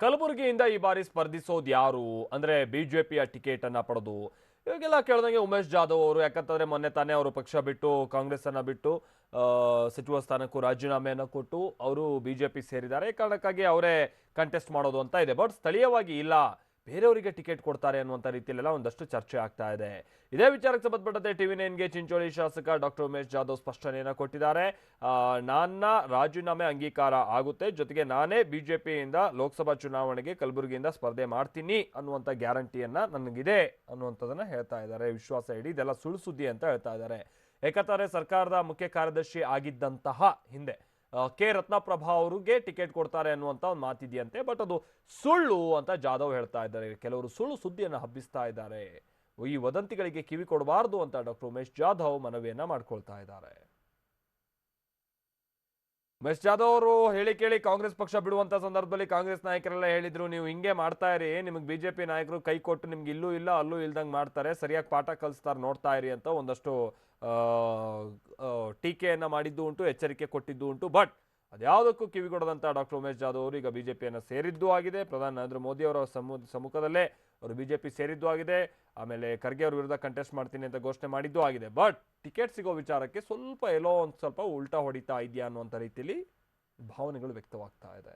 ಕಲಬುರಗಿಯಿಂದ ಈ ಬಾರಿ ಸ್ಪರ್ಧಿಸೋದು ಯಾರು? ಅಂದ್ರೆ ಜೆ ಟಿಕೆಟ್ ಟಿಕೆಟನ್ನು ಪಡೆದು. ಇವಾಗೆಲ್ಲ ಕೇಳ್ದಂಗೆ ಉಮೇಶ್ ಜಾಧವ್ ಅವರು, ಯಾಕಂತಂದರೆ ಮೊನ್ನೆ ತಾನೇ ಅವರು ಪಕ್ಷ ಬಿಟ್ಟು, ಕಾಂಗ್ರೆಸ್ ಅನ್ನ ಬಿಟ್ಟು ಸಚಿವ ಸ್ಥಾನಕ್ಕೂ ರಾಜೀನಾಮೆಯನ್ನು ಕೊಟ್ಟು, ಅವರು ಬಿಜೆಪಿ ಸೇರಿದ್ದಾರೆ. ಈ ಕಾರಣಕ್ಕಾಗಿ ಅವರೇ ಕಂಟೆಸ್ಟ್ ಮಾಡೋದು ಅಂತ ಇದೆ. ಬಟ್ ಸ್ಥಳೀಯವಾಗಿ ಇಲ್ಲ. ಬೇರೆಯವರಿಗೆ ಟಿಕೆಟ್ ಕೊಡ್ತಾರೆ ಅನ್ನುವಂಥ ರೀತಿಯಲ್ಲೆಲ್ಲ ಒಂದಷ್ಟು ಚರ್ಚೆ ಆಗ್ತಾ ಇದೆ. ಇದೇ ವಿಚಾರಕ್ಕೆ ಸಂಬಂಧಪಟ್ಟಂತೆ ಟಿವಿ ನೈನ್ಗೆ ಚಿಂಚೋಳಿ ಶಾಸಕ ಡಾಕ್ಟರ್ ಉಮೇಶ್ ಜಾಧವ್ ಸ್ಪಷ್ಟನೆಯನ್ನು ಕೊಟ್ಟಿದ್ದಾರೆ. ನನ್ನ ರಾಜೀನಾಮೆ ಅಂಗೀಕಾರ ಆಗುತ್ತೆ. ಜೊತೆಗೆ ನಾನೇ ಬಿಜೆಪಿಯಿಂದ ಲೋಕಸಭಾ ಚುನಾವಣೆಗೆ ಕಲಬುರಗಿಯಿಂದ ಸ್ಪರ್ಧೆ ಮಾಡ್ತೀನಿ ಅನ್ನುವಂಥ ಗ್ಯಾರಂಟಿಯನ್ನ ನನಗಿದೆ ಅನ್ನುವಂಥದ್ದನ್ನು ಹೇಳ್ತಾ ಇದ್ದಾರೆ. ವಿಶ್ವಾಸ ಇಡಿ, ಇದೆಲ್ಲ ಸುಳ್ಳು ಸುದ್ದಿ ಅಂತ ಹೇಳ್ತಾ ಇದ್ದಾರೆ. ಏಕತಾರೆ ಸರ್ಕಾರದ ಮುಖ್ಯ ಕಾರ್ಯದರ್ಶಿ ಆಗಿದ್ದಂತಹ ಹಿಂದೆ ಕೆ. ರತ್ನಪ್ರಭಾ ಅವರಿಗೆ ಟಿಕೆಟ್ ಕೊಡ್ತಾರೆ ಅನ್ನುವಂಥ ಒಂದು ಮಾತಿದೆಯಂತೆ, ಬಟ್ ಅದು ಸುಳ್ಳು ಅಂತ ಜಾಧವ್ ಹೇಳ್ತಾ ಇದ್ದಾರೆ. ಕೆಲವರು ಸುಳ್ಳು ಸುದ್ದಿಯನ್ನು ಹಬ್ಬಿಸ್ತಾ ಇದ್ದಾರೆ. ಈ ವದಂತಿಗಳಿಗೆ ಕಿವಿ ಕೊಡಬಾರ್ದು ಅಂತ ಡಾಕ್ಟರ್ ಉಮೇಶ್ ಜಾಧವ್ ಮನವಿಯನ್ನ ಮಾಡ್ಕೊಳ್ತಾ ಇದ್ದಾರೆ. ಉಮೇಶ್ ಜಾಧವ್ ಅವರು ಹೇಳಿ ಕೇಳಿ ಕಾಂಗ್ರೆಸ್ ಪಕ್ಷ ಬಿಡುವಂತ ಸಂದರ್ಭದಲ್ಲಿ ಕಾಂಗ್ರೆಸ್ ನಾಯಕರೆಲ್ಲ ಹೇಳಿದ್ರು, ನೀವು ಹಿಂಗೆ ಮಾಡ್ತಾ ಇರಿ, ನಿಮಗೆ ಬಿಜೆಪಿ ನಾಯಕರು ಕೈ ಕೊಟ್ಟು ನಿಮ್ಗೆ ಇಲ್ಲೂ ಇಲ್ಲ, ಅಲ್ಲೂ ಇಲ್ದಂಗೆ ಮಾಡ್ತಾರೆ, ಸರಿಯಾಗಿ ಪಾಠ ಕಲಿಸ್ತಾರೆ ನೋಡ್ತಾ ಇರಿ ಅಂತ ಒಂದಷ್ಟು ಟೀಕೆಯನ್ನ ಮಾಡಿದ್ದು ಉಂಟು, ಎಚ್ಚರಿಕೆ ಕೊಟ್ಟಿದ್ದು ಉಂಟು ಬಟ್ ಅದ್ಯಾವುದಕ್ಕೂ ಕಿವಿಗೊಡದಂತ ಡಾಕ್ಟರ್ ಉಮೇಶ್ ಜಾಧವ್ ಅವರು ಈಗ ಬಿಜೆಪಿಯನ್ನು ಸೇರಿದ್ದು ಆಗಿದೆ. ಪ್ರಧಾನಿ ನರೇಂದ್ರ ಮೋದಿ ಅವರ ಸಮ್ಮು, ಸಮ್ಮುಖದಲ್ಲೇ ಅವರು ಬಿಜೆಪಿ ಸೇರಿದ್ದು ಆಗಿದೆ. ಆಮೇಲೆ ಖರ್ಗೆ ಅವ್ರ ವಿರುದ್ಧ ಕಂಟೆಸ್ಟ್ ಮಾಡ್ತೀನಿ ಅಂತ ಘೋಷಣೆ ಮಾಡಿದ್ದು ಆಗಿದೆ. ಬಟ್ ಟಿಕೆಟ್ ಸಿಗೋ ವಿಚಾರಕ್ಕೆ ಸ್ವಲ್ಪ ಎಲ್ಲೋ ಒಂದು ಸ್ವಲ್ಪ ಉಲ್ಟಾ ಹೊಡಿತಾ ಇದೆಯಾ ಅನ್ನುವಂಥ ರೀತಿಯಲ್ಲಿ ಭಾವನೆಗಳು ವ್ಯಕ್ತವಾಗ್ತಾ ಇದೆ.